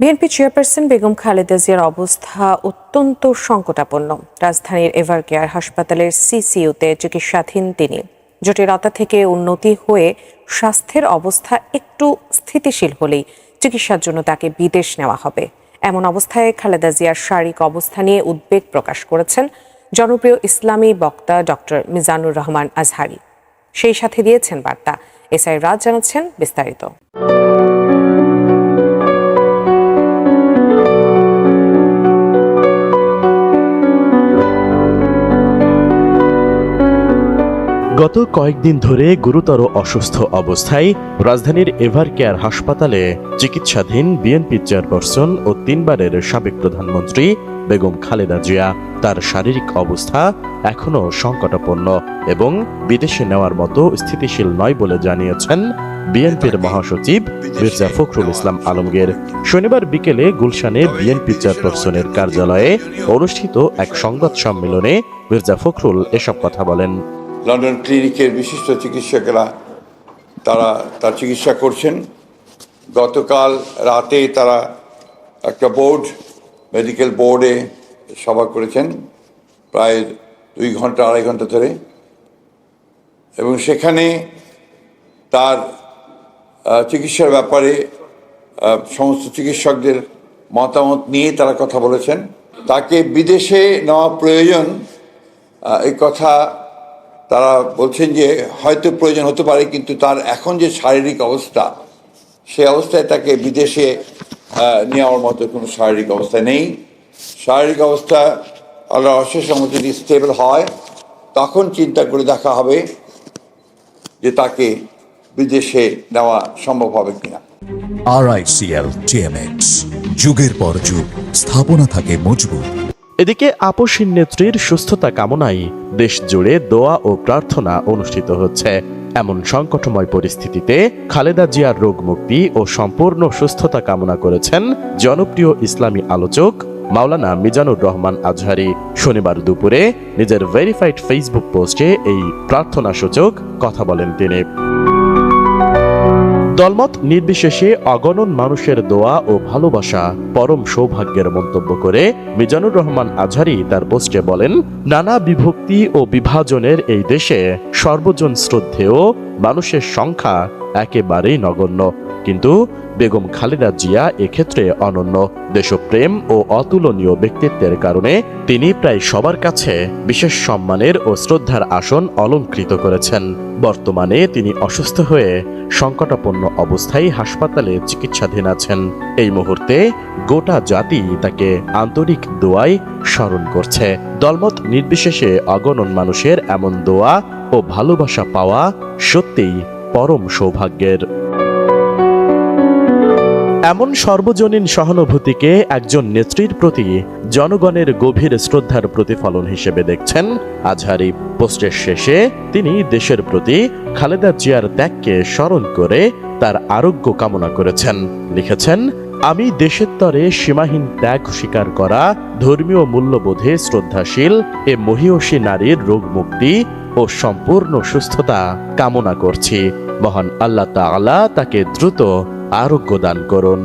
BNP chairperson Begum Khaleda জিয়ার অবস্থা অত্যন্ত সংকটাপন্ন। রাজধানীর এভার কেয়ার হাসপাতালের সিসিইউতে চিকিৎসাধীন তিনি। জটিলতা থেকে উন্নতি হয়ে স্বাস্থ্যের অবস্থা একটু স্থিতিশীল হলেই চিকিৎসার জন্য তাকে বিদেশ নেওয়া হবে। এমন অবস্থায় খালেদা জিয়ার শারীরিক অবস্থা নিয়ে উদ্বেগ প্রকাশ করেছেন জনপ্রিয় ইসলামী বক্তা ডক্টর মিজানুর রহমান আজহারি। সেই সাথে দিয়েছেন বার্তা। এসআই রাজ জানাচ্ছেন বিস্তারিত। গত কয়েকদিন ধরে গুরুতর অসুস্থ অবস্থায় রাজধানীর এভার কেয়ার হাসপাতালে চিকিৎসাধীন বিএনপি চেয়ারপারসন ও তিনবারের সাবেক প্রধানমন্ত্রী বেগম খালেদা জিয়া। তার শারীরিক অবস্থা এখনও সংকটাপন্ন এবং বিদেশে নেওয়ার মতো স্থিতিশীল নয় বলে জানিয়েছেন বিএনপির মহাসচিব মির্জা ফখরুল ইসলাম আলমগীর। শনিবার বিকেলে গুলশানে বিএনপি চেয়ারপারসনের কার্যালয়ে অনুষ্ঠিত এক সংবাদ সম্মেলনে মির্জা ফখরুল এসব কথা বলেন। লন্ডন ক্লিনিকের বিশিষ্ট চিকিৎসকেরা তারা, তার চিকিৎসা করছেন। গতকাল রাতে তারা একটা বোর্ড, মেডিকেল বোর্ডে সভা করেছেন, প্রায় দুই ঘণ্টা, আড়াই ঘণ্টা ধরে। এবং সেখানে তার চিকিৎসার ব্যাপারে সমস্ত চিকিৎসকদের মতামত নিয়ে তারা কথা বলেছেন। তাকে বিদেশে নেওয়া প্রয়োজন এই কথা তারা বলছেন যে হয়তো প্রয়োজন হতে পারে, কিন্তু তার এখন যে শারীরিক অবস্থা সেই অবস্থায় তাকে বিদেশে নেওয়ার মতো কোনো শারীরিক অবস্থা নেই। শারীরিক অবস্থা আল্লাহ অশেষ যদি স্টেবল হয়, তখন চিন্তা করে দেখা হবে যে তাকে বিদেশে নেওয়া সম্ভব হবে কিনা। আরআইসিএল টিএমএক্স যুগের পর যুগ, স্থাপনা থাকে মজবুত। এদিকে আপসীন নেত্রীর সুস্থতা কামনায় দেশ জুড়ে দোয়া ও প্রার্থনা অনুষ্ঠিত হচ্ছে। এমন সংকটময় পরিস্থিতিতে খালেদা জিয়ার রোগ মুক্তি ও সম্পূর্ণ সুস্থতা কামনা করেছেন জনপ্রিয় ইসলামী আলোচক মাওলানা মিজানুর রহমান আজহারি। শনিবার দুপুরে নিজের ভেরিফাইড ফেসবুক পোস্টে এই প্রার্থনা সূচক কথা বলেন তিনি। দলমত নির্বিশেষে অগণন মানুষের দোয়া ও ভালোবাসা পরম সৌভাগ্যের মন্তব্য করে মিজানুর রহমান আজহারি তার পোস্টে বলেন, নানা বিভক্তি ও বিভাজনের এই দেশে সর্বজন শ্রদ্ধেয়, মানুষের সংখ্যা একেবারেই নগণ্য। কিন্তু বেগম খালেদা জিয়া এক্ষেত্রে অনন্য দেশপ্রেম ও অতুলনীয় ব্যক্তিত্বের কারণে তিনি প্রায় সবার কাছে বিশেষ সম্মানের ও শ্রদ্ধার আসন অলঙ্কৃত করেছেন। বর্তমানে তিনি অসুস্থ হয়ে সংকটাপন্ন অবস্থায় হাসপাতালে চিকিৎসাধীন আছেন। এই মুহূর্তে গোটা জাতি তাকে আন্তরিক দোয়ায় স্মরণ করছে। দলমত নির্বিশেষে অগণন মানুষের এমন দোয়া ও ভালোবাসা পাওয়া সত্যিই পরম সৌভাগ্যের। এমন সর্বজনীন সহানুভূতিকে একজন নেত্রীর প্রতি জনগণের গভীর শ্রদ্ধার প্রতিফলন হিসেবে দেখছেন আজহারি। পোস্টের শেষে তিনি দেশের প্রতি খালেদা জিয়ার ত্যাগকে স্মরণ করে তার আরোগ্য কামনা করেছেন। লিখেছেন, আমি দেশের তরে সীমাহীন ত্যাগ স্বীকার করা, ধর্মীয় মূল্যবোধে শ্রদ্ধাশীল, এ মহিয়সী নারীর রোগ মুক্তি ও সম্পূর্ণ সুস্থতা কামনা করছি। মহান আল্লাহ তাআলা তাকে দ্রুত আরোগ্য দান করুন।